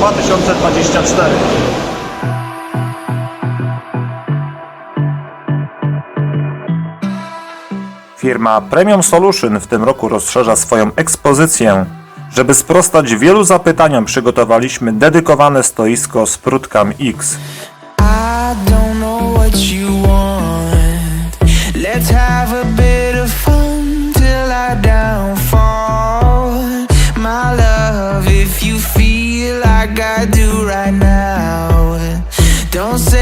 2024. Firma Premium Solution w tym roku rozszerza swoją ekspozycję. Żeby sprostać wielu zapytaniom, przygotowaliśmy dedykowane stoisko z Prutkam X. I don't know what you want. Let's have a don't say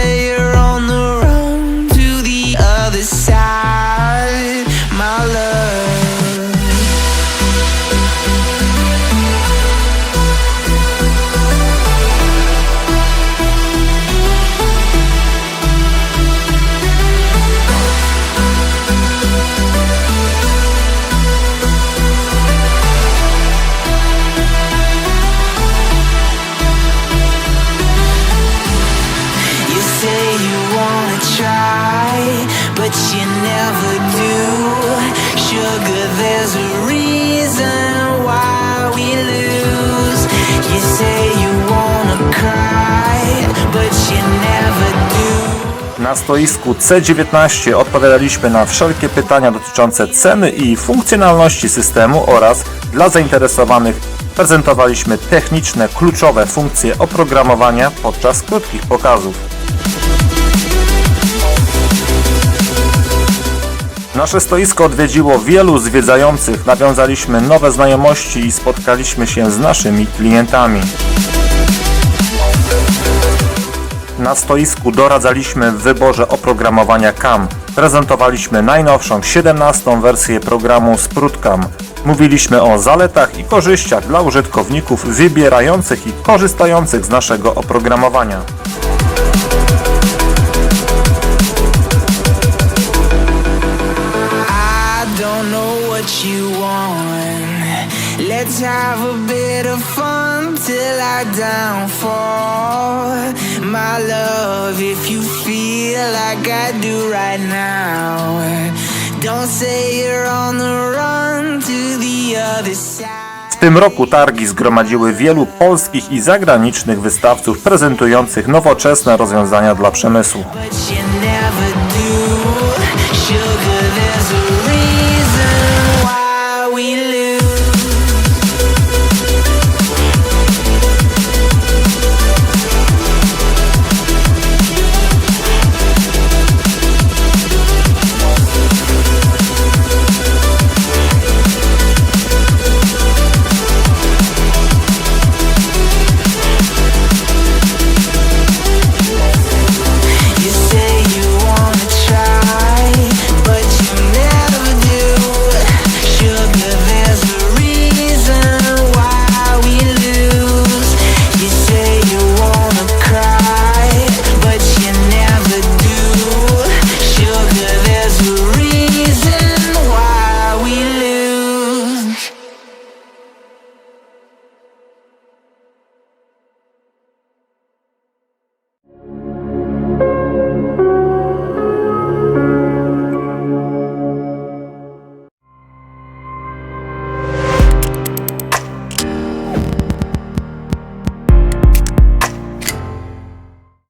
Na stoisku C19 odpowiadaliśmy na wszelkie pytania dotyczące ceny i funkcjonalności systemu oraz dla zainteresowanych prezentowaliśmy techniczne, kluczowe funkcje oprogramowania podczas krótkich pokazów. Nasze stoisko odwiedziło wielu zwiedzających, nawiązaliśmy nowe znajomości i spotkaliśmy się z naszymi klientami. Na stoisku doradzaliśmy w wyborze oprogramowania CAM. Prezentowaliśmy najnowszą 17 wersję programu Sprutcam. Mówiliśmy o zaletach i korzyściach dla użytkowników wybierających i korzystających z naszego oprogramowania. Let's have a bit of fun till I downfall. My love, if you feel like I do right now, don't say you're on the run to the other side. W tym roku targi zgromadziły wielu polskich i zagranicznych wystawców prezentujących nowoczesne rozwiązania dla przemysłu.